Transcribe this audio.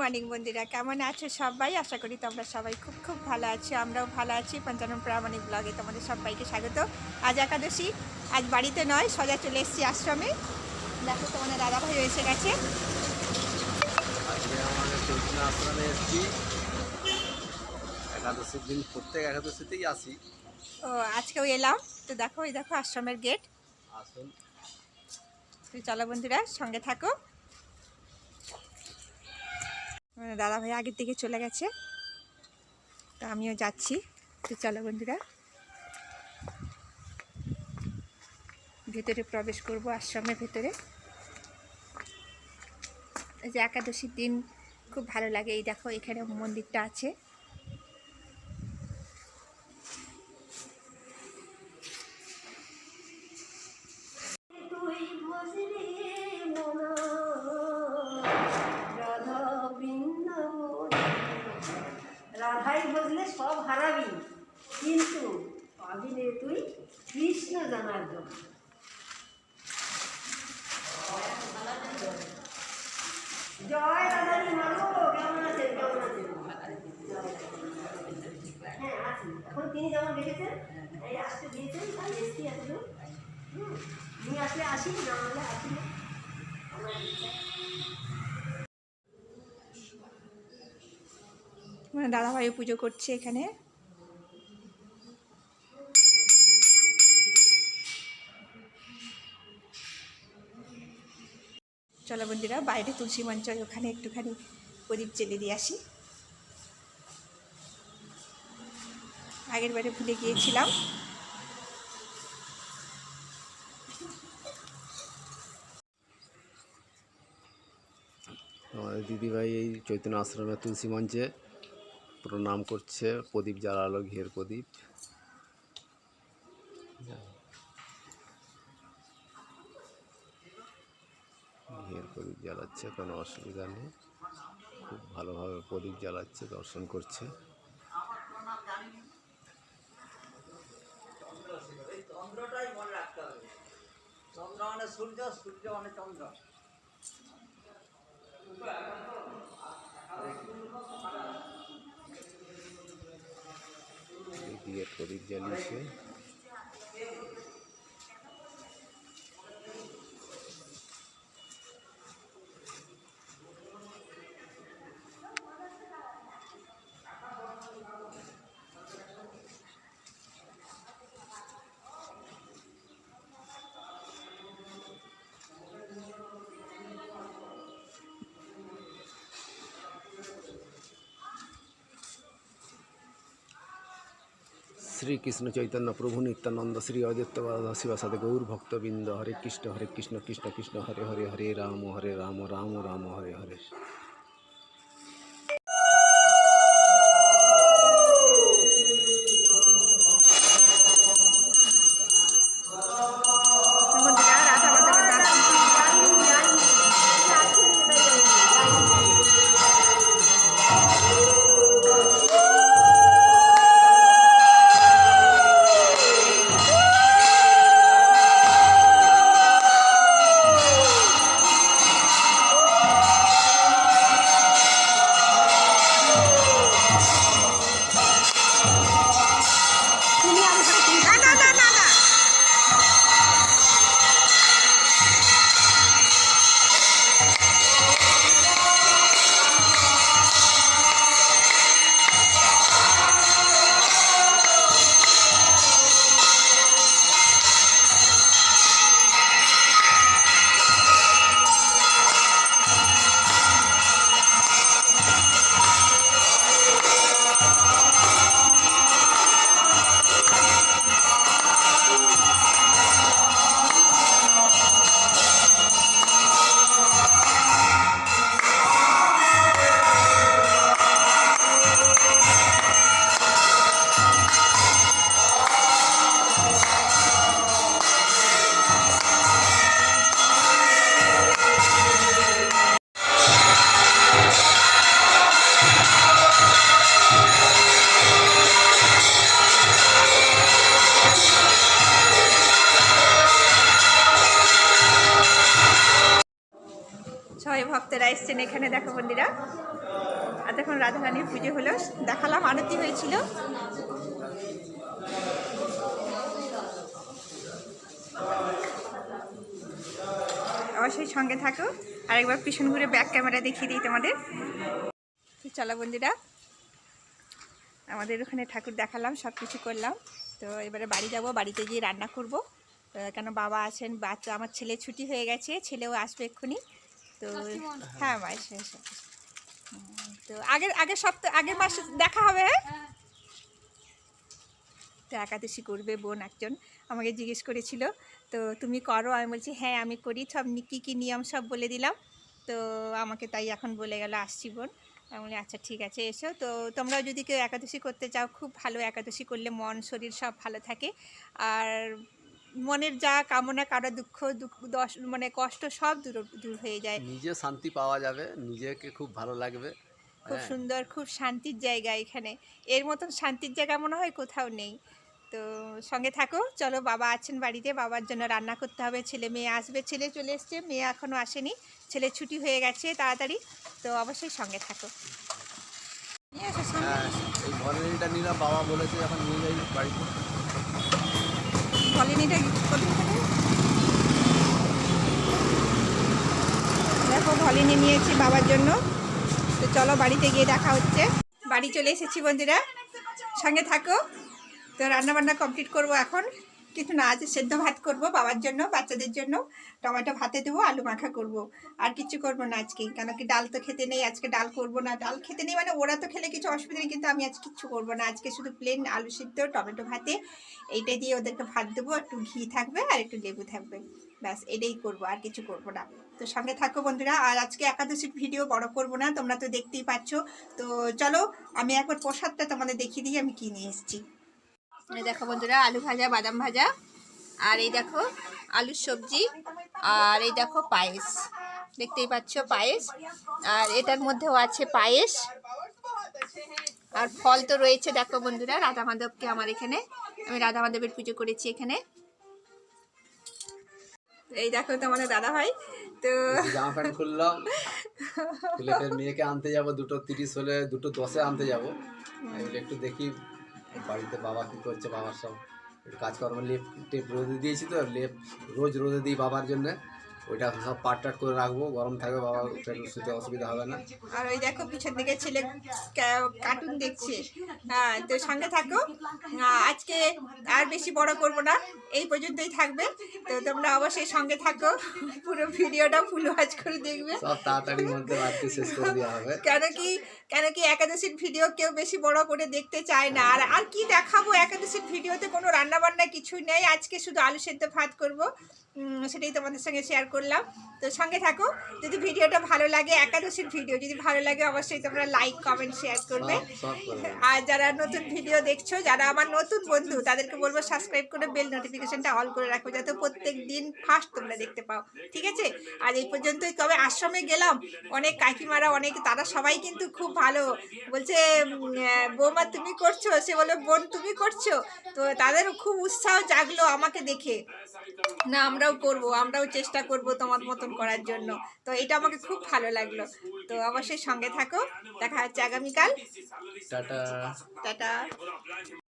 Morning বন্ধুরা কেমন আছো সবাই? আশা করি তোমরা সবাই খুব খুব ভালো আছো আমরাও ভালো আছি। পঞ্চানন প্রামাণিক ব্লগে তোমাদের সবাইকে স্বাগত। আজ একাদশী আজ বাড়িতে নয় সজা চলে এসেছি আশ্রমে। দেখো তোমাদের দাদাভাই এসে গেছে। আজকে আমাদের চৈতন্য আশ্রমে এসেছি। একাদশীর দিন প্রত্যেক একাদশীতেই আসি। ও আজকেও এলাম। তো দেখো এই দেখো আশ্রমের গেট আসুন। চলো বন্ধুরা সঙ্গে থাকো। দাদা ভাই আগের দিকে চলে গেছে। তো আমিও যাচ্ছি। তো চলো বন্ধুরা। ভেতরে প্রবেশ করব আশ্রমের ভেতরে। যে একাদশীর দিন, খুব ভালো লাগে। এই দেখো এখানে মন্দিরটা আছে। পাবি তুই কৃষ্ণ জানার জন্য। জয় রাধারি মাগো কেমন আছেন? কেমন আছেন? হ্যাঁ তিনি যেমন দেখেছেন, এই আসতে দিয়েছেন, তাই এসছি নিয়ে আসলে আসি, না আসি মানে দাদাভাইও পুজো করছে এখানে। চলো বন্ধুরা, বাইরে তুলসী মঞ্চ ওখানে একটুখানি প্রদীপ জেলে দিয়ে আসি। আগের বারে ভুলে গিয়েছিলাম। আমাদের দিদিভাই এই চৈতন্য আশ্রমে তুলসী মঞ্চে প্রণাম করছে প্রদীপ জ্বালালো ঘের প্রদীপ। ঘের প্রদীপ জ্বালাচ্ছে, কোনো অসুবিধা নেই। খুব ভালোভাবে প্রদীপ জ্বালাচ্ছে, দর্শন করছে। মনে সূর্য সূর্য প্রদীপ জ্বালিয়েছে। শ্রীকৃষ্ণ চৈতন্য প্রভু নিত্যানন্দ শ্রী অদ্বৈত বাধা শিবাসাদে গৌর ভক্তবৃন্দ, হরে কৃষ্ণ হরে কৃষ্ণ কৃষ্ণ কৃষ্ণ, হরে হরে হরে রাম হরে রাম রাম রাম, হরে হরে। দেন এখানে, দেখো বন্ধুরা। আর তখন রাধারানীর পুজো হলো। দেখালাম, আরতি হয়েছিল। অবশ্যই সঙ্গে থাকো। আরেকবার পিছন ঘুরে ব্যাক ক্যামেরা দেখিয়ে দিই তোমাদের। চলো বন্ধুরা, আমাদের ওখানে ঠাকুর দেখালাম সব কিছু করলাম। তো এবারে বাড়ি যাব, বাড়িতে গিয়ে রান্না করব। কেন বাবা আছেন বাচ্চা আমার ছেলে ছুটি হয়ে গেছে, ছেলেও আসবে এক্ষুনি। তো হ্যাঁ এসে এসে তো আগের আগের সপ্তাহ আগের মাসে দেখা হবে হ্যাঁ? তো একাদশী করবে বোন একজন আমাকে জিজ্ঞেস করেছিল তো তুমি করো? আমি বলছি হ্যাঁ আমি করি সব কী কী নিয়ম সব বলে দিলাম। তো আমাকে তাই এখন বলে গেল আসছি বোন। আমি বলি আচ্ছা ঠিক আছে এসো। তো তোমরাও যদি কেউ একাদশী করতে চাও খুব ভালো একাদশী করলে মন শরীর সব ভালো থাকে। আর মনের যা কামনা কারও দুঃখ মানে কষ্ট সব দূর দূর হয়ে যায়। নিজে শান্তি পাওয়া যাবে নিজেকে খুব ভালো লাগবে। খুব হ্যাঁ। সুন্দর খুব শান্তির জায়গা এখানে। এর মতন শান্তির জায়গা মনে হয় কোথাও নেই। তো সঙ্গে থাকো চলো বাবা আছেন বাড়িতে বাবার জন্য রান্না করতে হবে। ছেলে মেয়ে আসবে ছেলে চলে এসছে মেয়ে এখনও আসেনি। ছেলে ছুটি হয়ে গেছে তাড়াতাড়ি তো অবশ্যই সঙ্গে থাকো। হ্যাঁ নিলাম বাবা বলেছে এখন নিয়ে যাই বাড়িতে। থেকে? দেখো ভলিনি নিয়েছি বাবার জন্য। তো চলো বাড়িতে গিয়ে দেখা হচ্ছে। বাড়ি চলে এসেছি বন্ধুরা। সঙ্গে থাকো। তো রান্নাবান্না কমপ্লিট করব এখন। কিছু না আছে সেদ্ধ ভাত করব, বাবার জন্য, বাচ্চাদের জন্য। টমেটো ভাতে দেবো, আলু মাখা করব। আর কিছু করব না আজকে, কেন কি ডাল তো খেতে নেই, আজকে ডাল করব না। ডাল খেতে নেই মানে ওরা তো খেলে কিছু অসুবিধা নেই, কিন্তু আমি আজ কিচ্ছু করব না। আজকে শুধু প্লেন আলু সিদ্ধ, টমেটো ভাতে। এইটা দিয়ে ওদেরকে ভাত দেবো, একটু ঘি থাকবে আর একটু লেবু থাকবে। ব্যাস, এটাই করব, আর কিছু করব না। তো সঙ্গে থাকো বন্ধুরা, আর আজকে একাদশীর ভিডিও বড় করব না, তোমরা তো দেখতেই পাচ্ছ। তো চলো, আমি একবার প্রসাদটা তোমাদের দেখিয়ে দিই, আমি কি নিয়ে এসেছি। এই দেখো বন্ধুরা, আলু ভাজা, বাদাম ভাজা, আর এই দেখো আলুর সবজি, আর এই দেখো পায়েস। দেখতেই পাচ্ছ পায়েস, আর এটার মধ্যেও আছে পায়েস। আর ফল তো রয়েছে, দেখো বন্ধুরা রাধা মাধবকে আমার এখানে। আমি রাধা মাধবের পুজো করেছি এখানে। এই দেখো তোমাদের দাদা ভাই তো জামা প্যান্ট খুললাম খুলে মেয়েকে আনতে যাব, দুটো তিরিশ হলে, দুটো দশে আনতে যাব। একটু দেখি বাড়িতে বাবা কী করছে? বাবার সব কাজকর্ম লেপ টেপ রোদে দিয়েছি তো, লেপ রোজ রোদে দিই বাবার জন্য। ওইটা সব পাট টাট করে রাখব গরম থাকবে বাবা শুতে অসুবিধা হবে না। আর ওই দেখো পিছন দিকে ছেলে কার্টুন দেখছে। হ্যাঁ তো সঙ্গে থাকো। আজকে আর বেশি বড় করব না এই পর্যন্তই থাকবে। তো তোমরা অবশ্যই সঙ্গে থাকো পুরো ভিডিওটা ফুল ওয়াচ করে দেখবে। সব তাড়াতাড়ির মধ্যে আজকে শেষ করে দেওয়া হবে। কেন কি কেন কি একাদশীর ভিডিও কেউ বেশি বড় করে দেখতে চায় না। আর আর কি দেখাবো একাদশীর ভিডিওতে? কোনো রান্না বান্না কিছুই নেই। আজকে শুধু আলু সেদ্ধ ভাত করব। সেটাই তোমাদের সঙ্গে শেয়ার করলাম। তো সঙ্গে থাকো যদি ভিডিওটা ভালো লাগে একাদশীর ভিডিও যদি ভালো লাগে অবশ্যই তোমরা লাইক কমেন্ট শেয়ার করবে। করবে আর যারা নতুন ভিডিও দেখছ যারা আমার নতুন বন্ধু তাদেরকে বলব সাবস্ক্রাইব করে বেল নোটিফিকেশনটা অল করে রাখো যাতে প্রত্যেক দিন ফার্স্ট তোমরা দেখতে পাও। ঠিক আছে? আর এই পর্যন্তই তবে আশ্রমে গেলাম। অনেক কাকিমারা অনেক তারা সবাই কিন্তু খুব ভালো। বলছে বৌমা তুমি করছ? সে বলে বোন তুমি করছ? তো তাদের খুব উৎসাহ জাগলো আমাকে দেখে। না আমরাও করব আমরাও চেষ্টা করব। তোমার মতন করার জন্য। তো এটা আমাকে খুব ভালো লাগল। তো অবশ্যই সঙ্গে থাকো। দেখা হচ্ছে আগামীকাল। টাটা। টাটা।